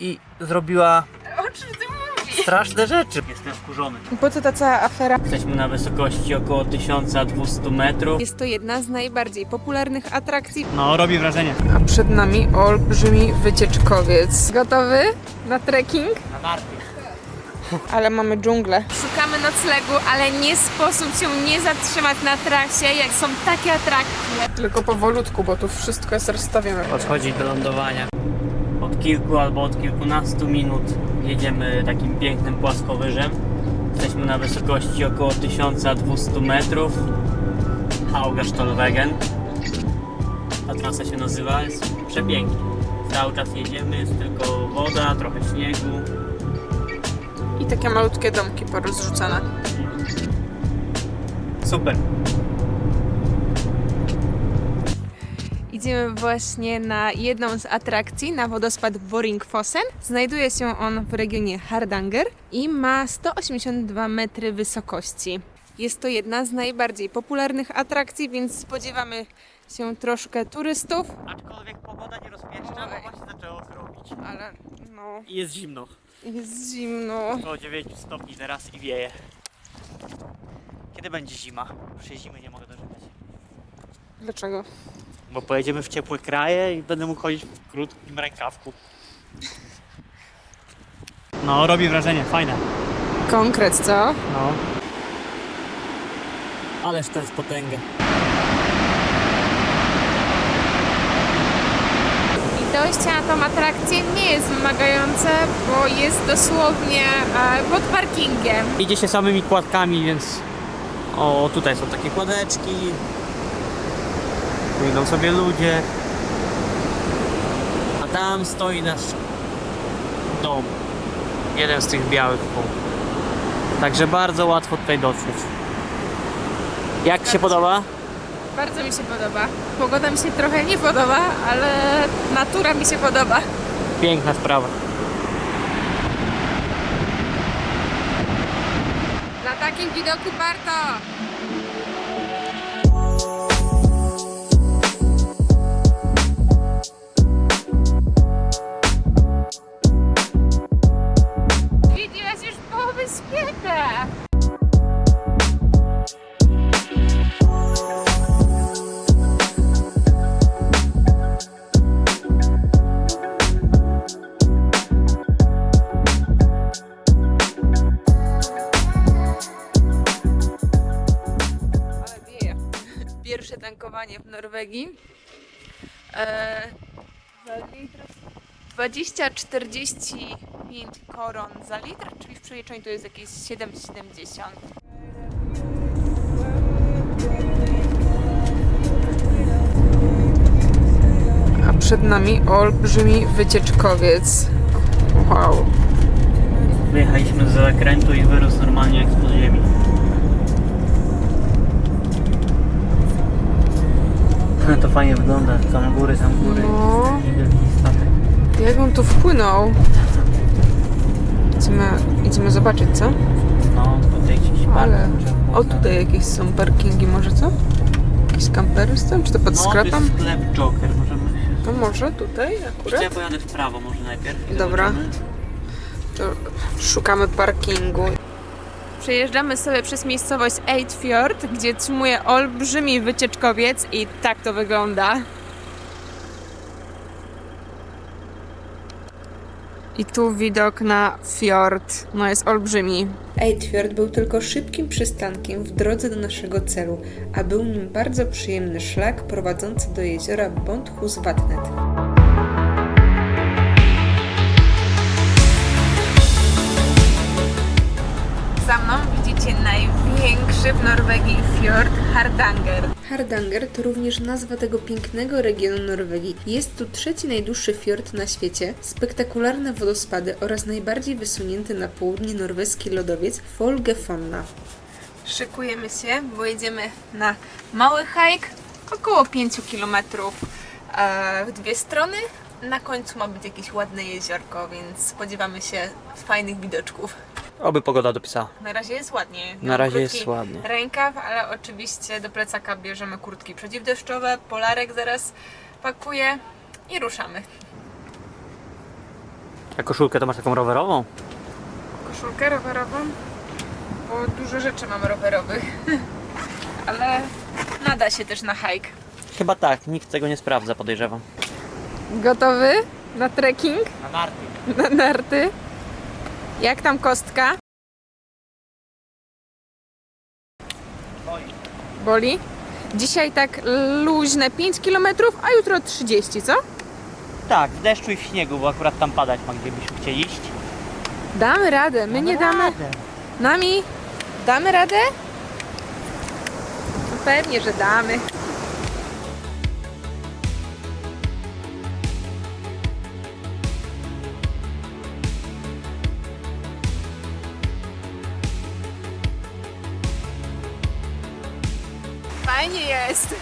i zrobiła O czym ty mówisz? straszne rzeczy. Jestem wkurzony. Po co ta cała afera? Jesteśmy na wysokości około 1200 metrów. Jest to jedna z najbardziej popularnych atrakcji. No, robi wrażenie. A przed nami olbrzymi wycieczkowiec. Gotowy na trekking? Na narty. Ale mamy dżunglę. Szukamy noclegu, ale nie sposób się nie zatrzymać na trasie, jak są takie atrakcje. Tylko powolutku, bo tu wszystko jest rozstawione. Podchodzi do lądowania. Od kilku albo od kilkunastu minut jedziemy takim pięknym płaskowyżem. Jesteśmy na wysokości około 1200 metrów. Haugastolwegen. Ta trasa się nazywa, jest przepięknie. Cały czas jedziemy, jest tylko woda, trochę śniegu. I takie malutkie domki porozrzucane. Super. Idziemy właśnie na jedną z atrakcji, na wodospad Voringfossen. Znajduje się on w regionie Hardanger i ma 182 metry wysokości. Jest to jedna z najbardziej popularnych atrakcji, więc spodziewamy się troszkę turystów, Aczkolwiek pogoda nie rozpieszcza, bo właśnie zaczęło robić. ale no, I jest zimno. jest zimno. Około 9 stopni teraz i wieje. Kiedy będzie zima? Już się zimy nie mogę doczekać. Dlaczego? Bo pojedziemy w ciepłe kraje i będę mógł chodzić w krótkim rękawku. No, robi wrażenie, fajne. Konkret, co? No. Ależ to jest potęga. I dojście na tą atrakcję nie jest wymagające, bo jest dosłownie e, pod parkingiem. Idzie się samymi kładkami, więc... O, tutaj są takie kładeczki. Idą sobie ludzie. A tam stoi nasz dom. Jeden z tych białych kół. Także bardzo łatwo tutaj dotrzeć. Jak Ci się podoba? Bardzo mi się podoba. Pogoda mi się trochę nie podoba, ale natura mi się podoba. Piękna sprawa. Na takim widoku warto! Pierwsze tankowanie w Norwegii. Za litr 20-45 koron za litr, czyli w przeliczeniu to jest jakieś 7,70. A przed nami olbrzymi wycieczkowiec. Wow. Wyjechaliśmy z zakrętu i wyrósł normalnie jak z ziemi. To fajnie wygląda, tam góry, tam góry. No. Jak on tu wpłynął? Idziemy, idziemy zobaczyć, co? No, tutaj gdzieś Ale. O, tutaj jakieś są parkingi, może co? Jakieś kampery tym? Czy to pod No, to sklepem? sklep Joker, możemy się... To może tutaj akurat? Ja pojadę w prawo może najpierw. Dobra. To szukamy parkingu. Przejeżdżamy sobie przez miejscowość Eidfjord, gdzie trzymuje olbrzymi wycieczkowiec i tak to wygląda. I tu widok na fjord. No jest olbrzymi. Eidfjord był tylko szybkim przystankiem w drodze do naszego celu, a był nim bardzo przyjemny szlak prowadzący do jeziora Bondhusvatnet. Za mną widzicie największy w Norwegii fjord Hardanger. Hardanger to również nazwa tego pięknego regionu Norwegii. Jest tu trzeci najdłuższy fiord na świecie, spektakularne wodospady oraz najbardziej wysunięty na południe norweski lodowiec Folgefonna. Szykujemy się, bo jedziemy na mały hike, około 5 km w dwie strony. Na końcu ma być jakieś ładne jeziorko, więc spodziewamy się fajnych widoczków. Oby pogoda dopisała. Na razie jest ładnie. Na razie krótki jest ładnie. Rękaw, ale oczywiście do plecaka bierzemy kurtki przeciwdeszczowe, polarek zaraz pakuję i ruszamy. A koszulkę to masz taką rowerową? Koszulkę rowerową, bo dużo rzeczy mam rowerowych. Ale nada się też na hike. Chyba tak, nikt tego nie sprawdza, podejrzewam. Gotowy na trekking, Na narty. na narty? Jak tam kostka? Boli? Dzisiaj tak luźne 5 km, a jutro 30, co? Tak, w deszczu i w śniegu, bo akurat tam padać ma, gdzie byśmy chcieli iść. Damy radę, my nie damy. radę. Nami? Damy radę? No pewnie, że damy. Fajnie jest.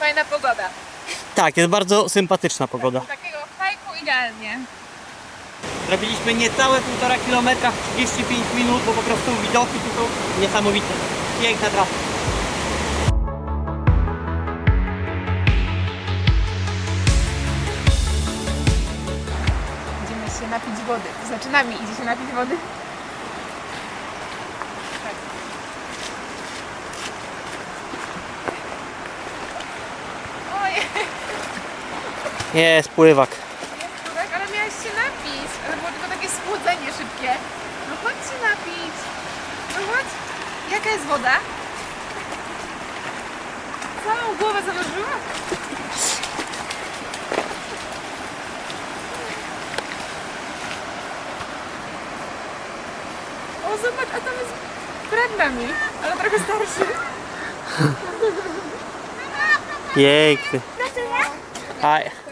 Fajna pogoda. Tak, jest bardzo sympatyczna pogoda. Takiego hajku idealnie. Zrobiliśmy niecałe 1,5 kilometra w 35 minut, bo po prostu widoki tu są niesamowite. Piękna trasa. Idziemy się napić wody. To znaczy nami idzie się napić wody. Tak. Ojej, Jest pływak. tak, ale miałeś się napić. Ale było tylko takie schłodzenie szybkie. No chodź się napić. No chodź. Jaka jest woda? Całą głowę zanurzyła? O, zobacz, a tam jest brat nami, ale trochę starszy. Piękny. A...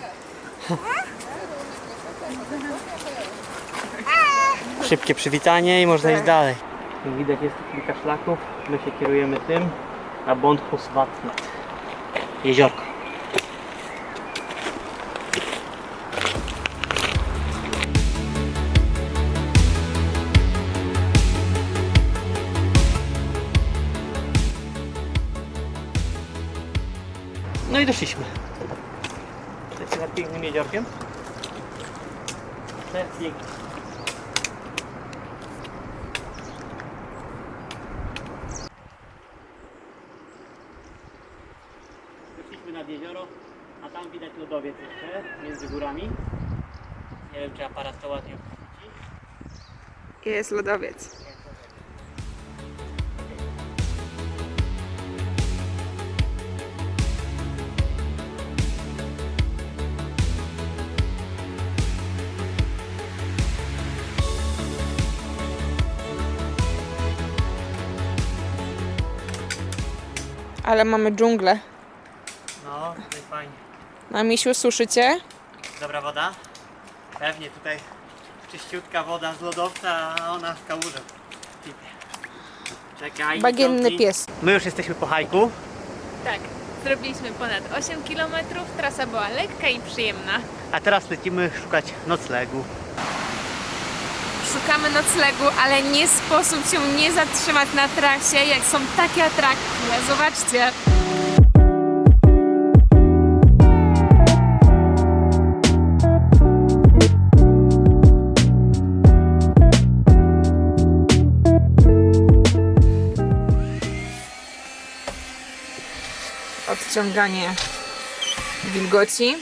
Szybkie przywitanie i można iść dalej. Jak widać jest tu kilka szlaków. My się kierujemy tym na Bondhusvatnet. Jeziorko. No i doszliśmy. Nad pięknym jeziorkiem. Przepięknie. Wyszliśmy nad jezioro, a tam widać lodowiec jeszcze między górami. Nie wiem czy aparat to ładnie. Jest lodowiec. Ale mamy dżunglę. No, to jest fajnie. Na misiu suszycie? Dobra woda? Pewnie tutaj czyściutka woda z lodowca, a ona w kałuże. Pipie. Czekaj. Bagienny ciągnij. pies. My już jesteśmy po hajku. Tak, zrobiliśmy ponad 8 km. Trasa była lekka i przyjemna. A teraz lecimy szukać noclegu. Szukamy noclegu, ale nie sposób się nie zatrzymać na trasie, jak są takie atrakcje. Zobaczcie. Odciąganie wilgoci.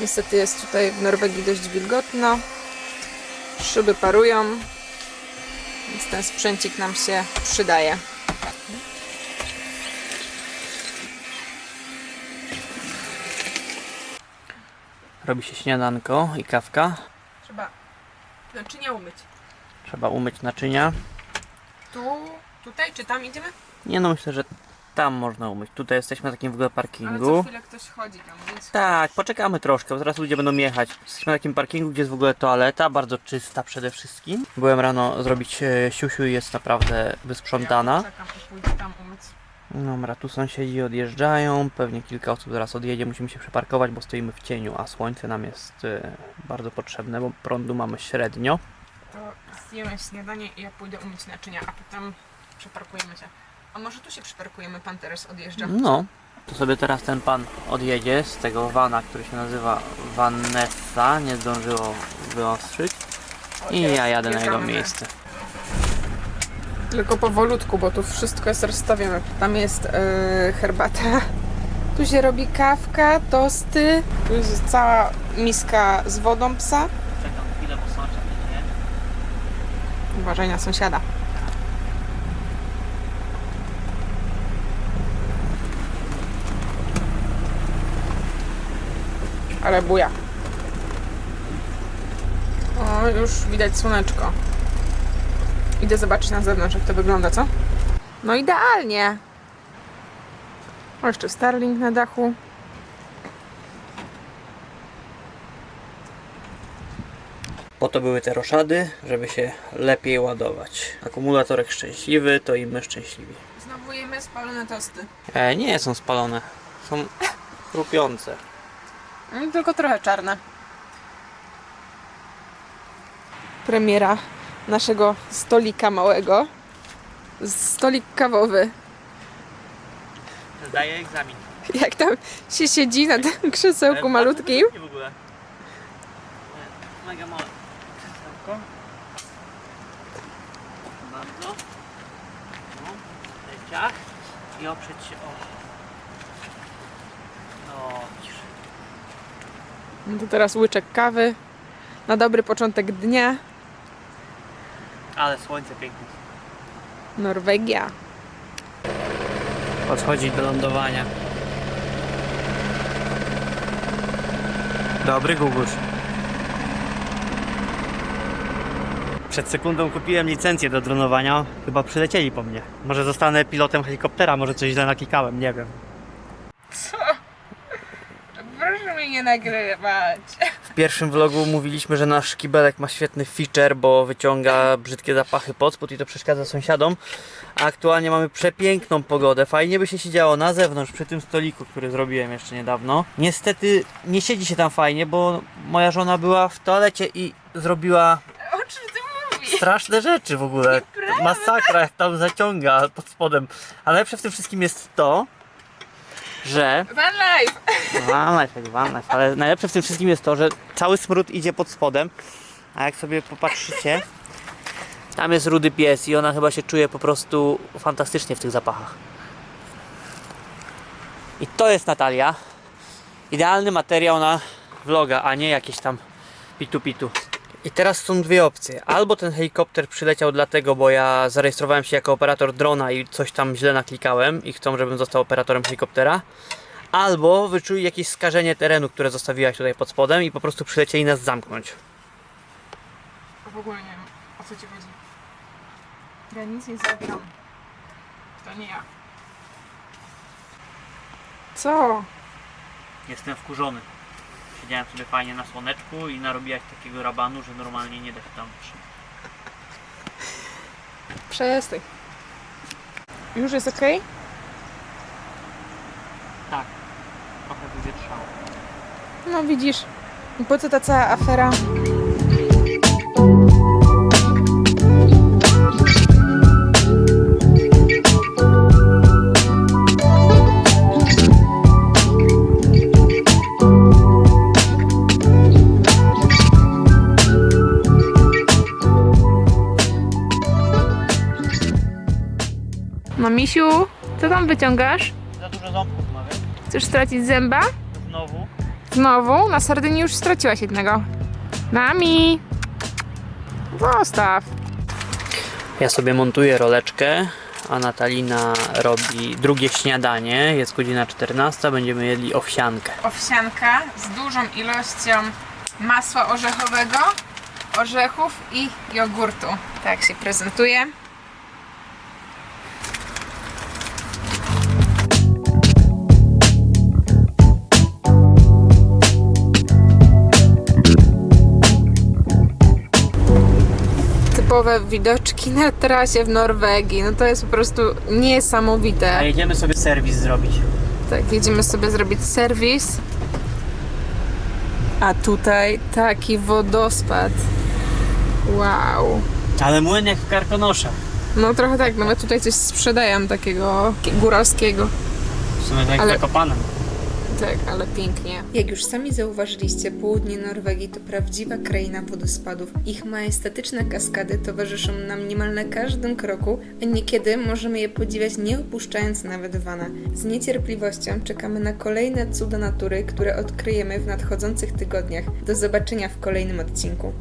Niestety jest tutaj w Norwegii dość wilgotno. Szyby parują, więc ten sprzęcik nam się przydaje. Robi się śniadanko i kawka. Trzeba naczynia umyć. Trzeba umyć naczynia. Tu, tutaj czy tam idziemy? Nie no, myślę, że tam można umyć. Tutaj jesteśmy na takim w ogóle Ale co parkingu. chwilę ktoś chodzi tam, więc... Tak, poczekamy troszkę, bo zaraz ludzie będą jechać. Jesteśmy na takim parkingu, gdzie jest w ogóle toaleta, bardzo czysta przede wszystkim. Byłem rano zrobić e, siusiu i jest naprawdę wysprzątana. Ja czekam pójdę tam umyć. Dobra, tu sąsiedzi odjeżdżają, pewnie kilka osób zaraz odjedzie, musimy się przeparkować, bo stoimy w cieniu, a słońce nam jest e, bardzo potrzebne, bo prądu mamy średnio. To zjemy śniadanie i ja pójdę umyć naczynia, a potem przeparkujemy się. A może tu się przeparkujemy, pan teraz odjeżdża. No, To sobie teraz ten pan odjedzie z tego vana, który się nazywa Vanessa. Nie zdążyło wyostrzyć. I ja jadę na jego miejsce. Tylko powolutku, bo tu wszystko jest rozstawione. Tam jest e, herbata, tu się robi kawka, tosty, tu jest cała miska z wodą psa. Czekam chwilę, bo sąsiad nie. Uważaj na sąsiada. Ale buja. O, już widać słoneczko. Idę zobaczyć na zewnątrz, jak to wygląda, co? No idealnie. O, jeszcze Starlink na dachu. Po to były te roszady, żeby się lepiej ładować. Akumulatorek szczęśliwy, to i my szczęśliwi. Znowu jemy spalone tosty. E, nie są spalone. Są chrupiące. Mm, Tylko trochę czarne. Premiera naszego stolika małego. Stolik kawowy. Zdaję egzamin. Jak tam się siedzi na tym krzesełku malutkim. Nie w ogóle. Mega małe krzesełko. Bardzo. No, ciach. I oprzeć się o. No, cisz. No to teraz łyczek kawy. Na dobry początek dnia. Ale słońce piękne. Norwegia. Podchodzi do lądowania. Dobry Guguś. Przed sekundą kupiłem licencję do dronowania. Chyba przylecieli po mnie. Może zostanę pilotem helikoptera, może coś źle naklikałem, nie wiem. Proszę mnie nie nagrywać. W pierwszym vlogu mówiliśmy, że nasz kibelek ma świetny feature, bo wyciąga brzydkie zapachy pod spód i to przeszkadza sąsiadom. A aktualnie mamy przepiękną pogodę. Fajnie by się siedziało na zewnątrz przy tym stoliku, który zrobiłem jeszcze niedawno. Niestety nie siedzi się tam fajnie, bo moja żona była w toalecie i zrobiła O czym ty mówisz? straszne rzeczy w ogóle. Masakra, jak tam zaciąga pod spodem. Ale lepsze w tym wszystkim jest to, że Van life! Van life, jak van life. Ale najlepsze w tym wszystkim jest to, że cały smród idzie pod spodem, a jak sobie popatrzycie, tam jest rudy pies i ona chyba się czuje po prostu fantastycznie w tych zapachach. I to jest Natalia. Idealny materiał na vloga, a nie jakieś tam pitu pitu. I teraz są dwie opcje. Albo ten helikopter przyleciał dlatego, bo ja zarejestrowałem się jako operator drona i coś tam źle naklikałem i chcą, żebym został operatorem helikoptera. Albo wyczuli jakieś skażenie terenu, które zostawiłaś tutaj pod spodem i po prostu przylecieli nas zamknąć. W ogóle nie wiem, o co ci chodzi. Ja nic nie zrobiłam. To nie ja. Co? Jestem wkurzony. Siedziałem sobie fajnie na słoneczku i narobiłaś takiego rabanu, że normalnie nie da się tam. Przestań. Już jest ok? Tak. Trochę wywietrzało. No widzisz. Po co ta cała afera? Misiu, co tam wyciągasz? Za dużo ząbków ma, wiesz? Chcesz stracić zęba? Znowu. Znowu? Na Sardynii już straciłaś jednego. Nami! Zostaw. Ja sobie montuję roleczkę, a Natalina robi drugie śniadanie. Jest godzina 14, będziemy jedli owsiankę. Owsianka z dużą ilością masła orzechowego, orzechów i jogurtu. Tak się prezentuje. Typowe widoczki na trasie w Norwegii. No to jest po prostu niesamowite. A jedziemy sobie serwis zrobić. Tak, jedziemy sobie zrobić serwis. A tutaj taki wodospad. Wow. Ale młyn jak w karkonoszach. No trochę tak, nawet tutaj coś sprzedają takiego góralskiego. W sumie tak Ale- zakopanem. Tak, ale pięknie. Jak już sami zauważyliście, południe Norwegii to prawdziwa kraina wodospadów. Ich majestatyczne kaskady towarzyszą nam niemal na każdym kroku, a niekiedy możemy je podziwiać nie opuszczając nawet wana. Z niecierpliwością czekamy na kolejne cuda natury, które odkryjemy w nadchodzących tygodniach. Do zobaczenia w kolejnym odcinku.